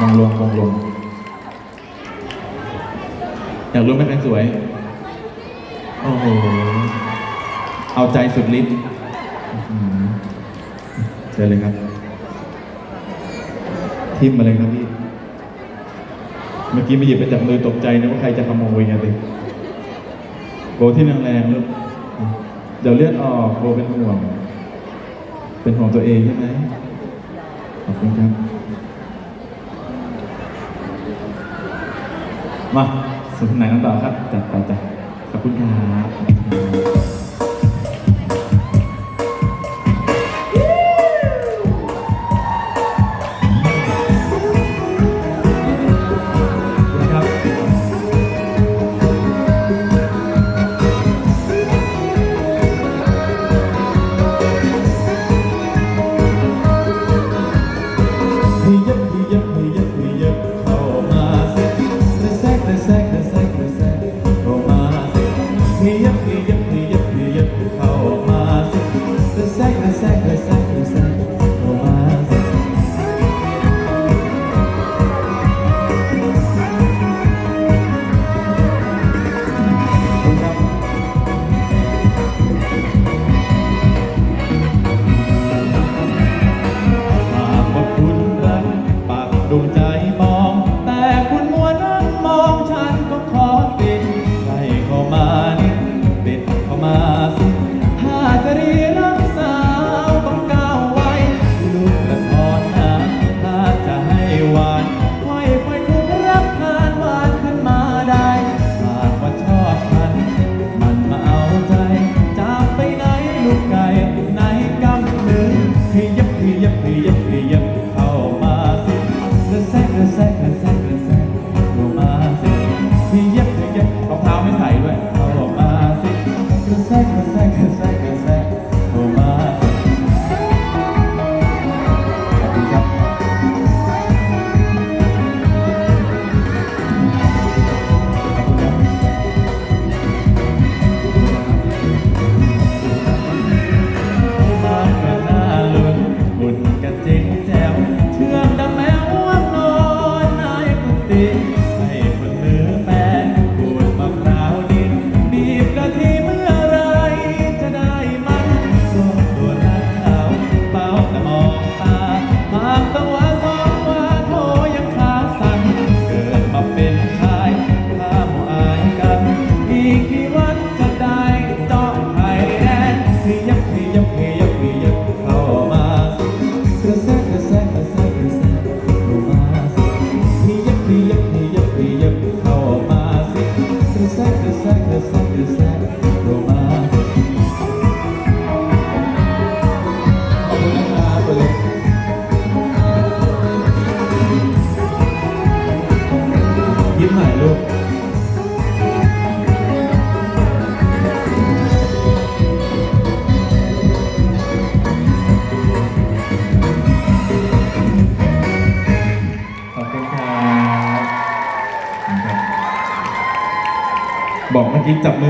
มองลงมองลง อยากรู้ไหมแฟนสวย โอ้โห เอาใจสุดฤทธิ์เจอเลยครับ ทิมมาเลยครับพี่ เมื่อกี้ไม่หยิบไปจับมือตกใจนะว่าใครจะขโมยอะไรโบที่แรงแรงลูกเดี๋ยวเลือดออกโบเป็นห่วง เป็นห่วงตัวเองใช่ไหมขอบคุณครับ มาสนทนากันต่อครับจัดไปจ้ะขอบคุณครับ ยิ้มหน่อยลูกบอกเมื่อกี้จับมือ